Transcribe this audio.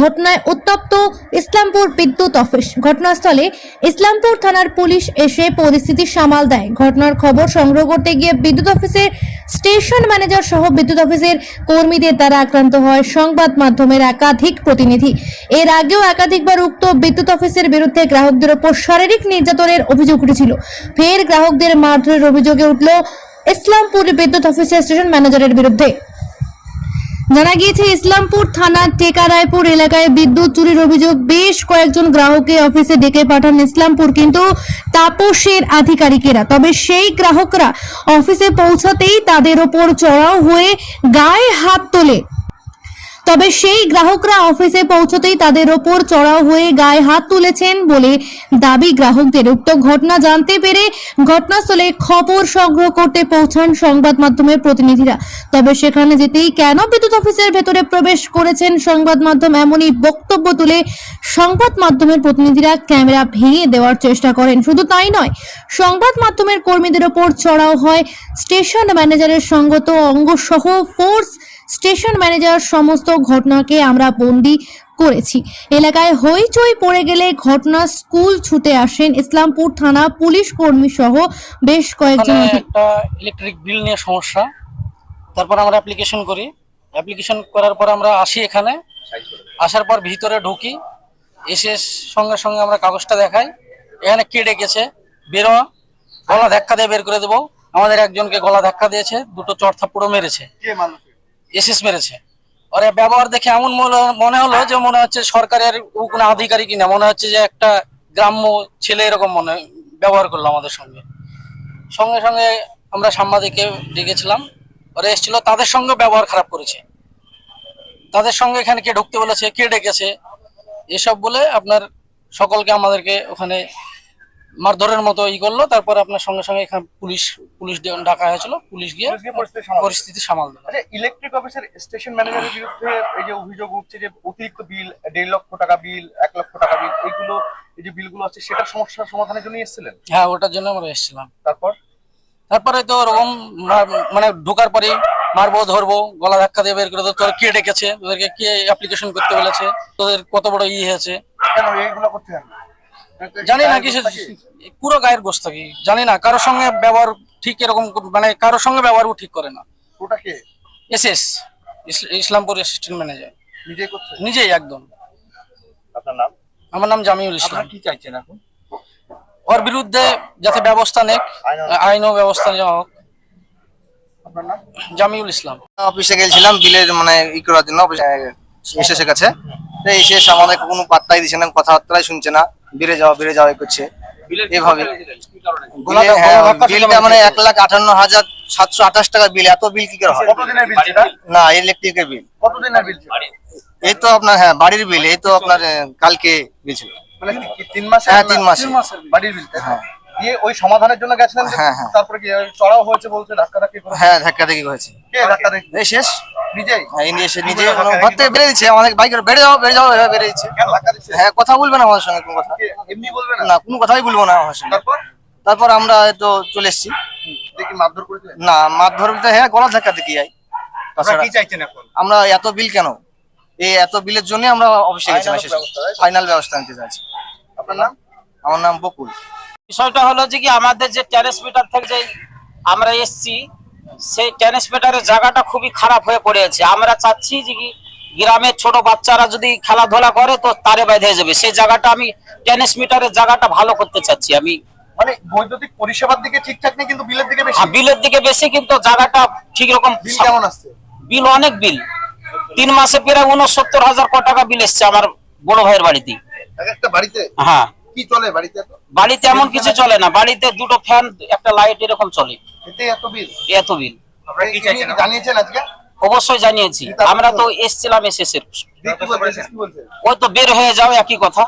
ঘটনায় উত্তপ্ত ইসলামপুর বিদ্যুৎ অফিস। ঘটনাস্থলে ইসলামপুর থানার পুলিশ এসে পরিস্থিতি সামাল দেয়। ঘটনার খবর সংগ্রহ করতে গিয়ে বিদ্যুৎ অফিসের স্টেশন ম্যানেজার সহ বিদ্যুৎ অফিসের কর্মীদের দ্বারা আক্রান্ত হয় সংবাদ মাধ্যমের একাধিক প্রতিনিধি। এর আগেও একাধিকবার উক্ত বিদ্যুৎ অফিসের বিরুদ্ধে গ্রাহকদের ওপর শারীরিক নির্যাতনের অভিযোগ উঠেছিল। ফের গ্রাহকদের মারধরের অভিযোগে উঠল ইসলামপুর বিদ্যুৎ অফিসের স্টেশন ম্যানেজারের বিরুদ্ধে। জানা গিয়েছে, ইসলামপুর থানার টেকারায়পুর এলাকায় বিদ্যুৎ চুরির অভিযোগ বেশ কয়েকজন গ্রাহককে অফিসে ডেকে পাঠান ইসলামপুর, কিন্তু তাপসের আধিকারিকেরা, তবে সেই গ্রাহকরা অফিসে পৌঁছাতেই তাদের ওপর চড়াও হয়ে গায়ে হাত তোলে। তবে সেই গ্রাহকরা অফিসে পৌঁছতেই তাদের ওপর চড়াও হয়ে গায়ে হাত তুলেছেন বলে দাবি। গ্রাহকদের উক্ত ঘটনা জানতে পেরে ঘটনাস্থলে খবর সংগ্রহ করতে পৌঁছান সংবাদ মাধ্যমের প্রতিনিধিরা। তবে সেখানে যেতেই কেন বিদ্যুৎ অফিসের ভেতরে প্রবেশ করেছেন সংবাদ মাধ্যম এমনই বক্তব্য তুলে সংবাদ মাধ্যমের প্রতিনিধিরা ক্যামেরা ভেঙে দেওয়ার চেষ্টা করেন। শুধু তাই নয়, সংবাদ মাধ্যমের কর্মীদের ওপর চড়াও হয়। স্টেশন ম্যানেজারের সঙ্গত অঙ্গসহ ফোর্স স্টেশন ম্যানেজার সমস্ত ঘটনাকে আমরা বন্দি করেছি। এলাকায় হইচই পড়ে গেলে ঘটনা স্কুল ছুটে আসেন ইসলামপুর থানা পুলিশ কর্মী সহ বেশ কয়েকজন একটা ইলেকট্রিক বিল নিয়ে সমস্যা। তারপর আমরা অ্যাপ্লিকেশন করি। অ্যাপ্লিকেশন করার পর আমরা আসি এখানে। আসার পর ভিতরে ঢুকি। এসে সঙ্গে সঙ্গে আমরা কাগজটা দেখাই। এখানে কে ডেকেছে? বেরো গলা ধাক্কা দিয়ে বের করে দেবো। আমাদের একজনকে গলা ধাক্কা দিয়েছে। দুটো চর থাপ্পড়ও মেরেছে। এসএস মেরেছে। ওর ব্যবহার দেখে এমন মনে- হলো যে মনে হচ্ছে সরকারের কোনো আধিকারিক না মনে হচ্ছে যে একটা গ্রাম্য ছেলে এরকম মনে ব্যবহার করল আমাদের সঙ্গে। সঙ্গে সঙ্গে আমরা সাংবাদিককে ডেকেছিলাম। ওরা এসেছিল, তাদের সঙ্গে ব্যবহার খারাপ করেছে। তাদের সঙ্গে এখানে কে ঢুকতে বলেছে, কে ডেকেছে, এসব বলে আপনার সকলকে আমাদেরকে ওখানে মারধরের মতো ই করল তারপর আপনার সঙ্গে সঙ্গে এখানে পুলিশ পুলিশ ডাকা হয়েছিল পুলিশ গিয়ে পরিস্থিতি সামাল দিল। আচ্ছা ইলেকট্রিক অফিসের স্টেশন ম্যানেজারের বিরুদ্ধে এই যে অভিযোগ উঠছে যে অতিরিক্ত বিল দেড় লক্ষ টাকা বিল এক লক্ষ টাকা বিল এইগুলো এই যে বিলগুলো আছে সেটার সমস্যার সমাধানের জন্য এসেছিলেন? হ্যাঁ ওটার জন্য আমরা এসেছিলাম। তারপর? তারপরে তো ওরকম মানে ঢোকার পরে মারবো ধরবো গলা ধাক্কা দিয়ে বের করে তোর কে ডেকেছে তোদেরকে কে অ্যাপ্লিকেশন করতে বলেছে তোদের কত বড় ই হয়েছে। কেন এইগুলো করতে চান জানি না কিছু পুরো গায়ের গোস থাকি জানি না কারোর সঙ্গে ব্যবহার ঠিক এরকম মানে কারোর সঙ্গে ব্যবহারও ঠিক করে না। ওটাকে S S Islampur assistant manager নিজেই করছে? নিজেই একদম। আপনার নাম? আমার নাম জামিউল ইসলাম। কি চাইছেন এখন? ওর বিরুদ্ধে যাতে ব্যবস্থা নেক আইন- আইনও ব্যবস্থা নেওয়া হোক। আপনার নাম? জামিউল ইসলাম। অফিসে গেছিলাম বিলের মানে ই করার জন্য এসেসের কাছে। এসে আমাদের কোনো পাত্তাই দিচ্ছে না কথাবার্তাই শুনছে না। বেড়ে যাওয়া বেড়ে যাওয়া করছে। এভাবে। বিলে- হ্যাঁ, বিলটা মানে এক লাখ আটান্ন হাজার সাতশো আঠাশ টাকা বিল এত বিল কি করে হয়? বিল না ইলেকট্রিকের বিল। কতদিনের বিল এই তো আপনার হ্যাঁ বাড়ির বিল এই তো আপনার কালকে গেছিল মানে কি- কি তিন মাসে হ্যাঁ, তিন মাসে। বাড়ির বিল তাই দিয়ে ওই সমাধানের জন্য গেছিলেন হ্যাঁ, হ্যাঁ। তারপরে কি চড়াও হয়েছে বলছে ধাক্কা ধাক্কি হ্যাঁ ধাক্কা দেখি হয়েছে কে ধাক্কা দেখি এই শেষ। নিজেই। হ্যাঁ, ইনি এসে নিজে ঘর থেকে বেড়ে দিচ্ছে আমাদের বাইকের বেড়ে যাও বেড়ে যাও এভাবে বেড়ে দিচ্ছে কেন ধাক্কা দিচ্ছে? হ্যাঁ কথা বলবে না আমাদের সঙ্গে কোনো কথা। এমনি বলবে না? না কোনো কথাই বলব না আমার সঙ্গে। তারপর? আমরা তো চলে এসেছি। না মারধর বলতে হ্যাঁ গলা ধাক্কা দেখি যাই আমরা এত বিল কেন? এই এত বিলের জন্য আমরা অফিসে গেছিলাম ফাইনাল ব্যবস্থা নিতে চাইছি। আপনার নাম? আমার নাম বকুল। বিষয়টা হলো যে কি আমাদের যে ট্রান্সমিটার থেকে যে আমরা এসছি সেই ট্রান্সমিটারের জায়গাটা খুবই খারাপ হয়ে পড়েছে। আমরা চাচ্ছি যে গ্রামের ছোট বাচ্চারা যদি খেলাধুলা করে তো তারে বেঁধে যাবে সেই জায়গাটা আমি ট্রান্সমিটারের জায়গাটা ভালো করতে চাচ্ছি। আমি মানে বৈদ্যুতিক পরিষেবার দিকে ঠিকঠাক নেই কিন্তু বিলের দিকে বেশি। বিলের দিকে বেশি কিন্তু জায়গাটা ঠিক রকম বিল কেমন আসছে? বিল অনেক বিল। তিন মাসে প্রায় উনসত্তর হাজার ক টাকা বিল এসছে আমার বড় ভাইয়ের বাড়িতে। একটা বাড়িতে? হ্যাঁ। কি চলে বাড়িতে বাড়িতে এমন কিছু চলে না। বাড়িতে দুটো ফ্যান একটা লাইট এরকম চলে। এতে এত বিল? এত বিল। আপনারা কি চাইছেন জানিয়েছেন আজকে? অবশ্যই জানিয়েছি। আমরা তো এসছিলাম এস এস এর দিয়ে কি বলছে কি বলছে ওই তো বের হয়ে যাও একই কথা।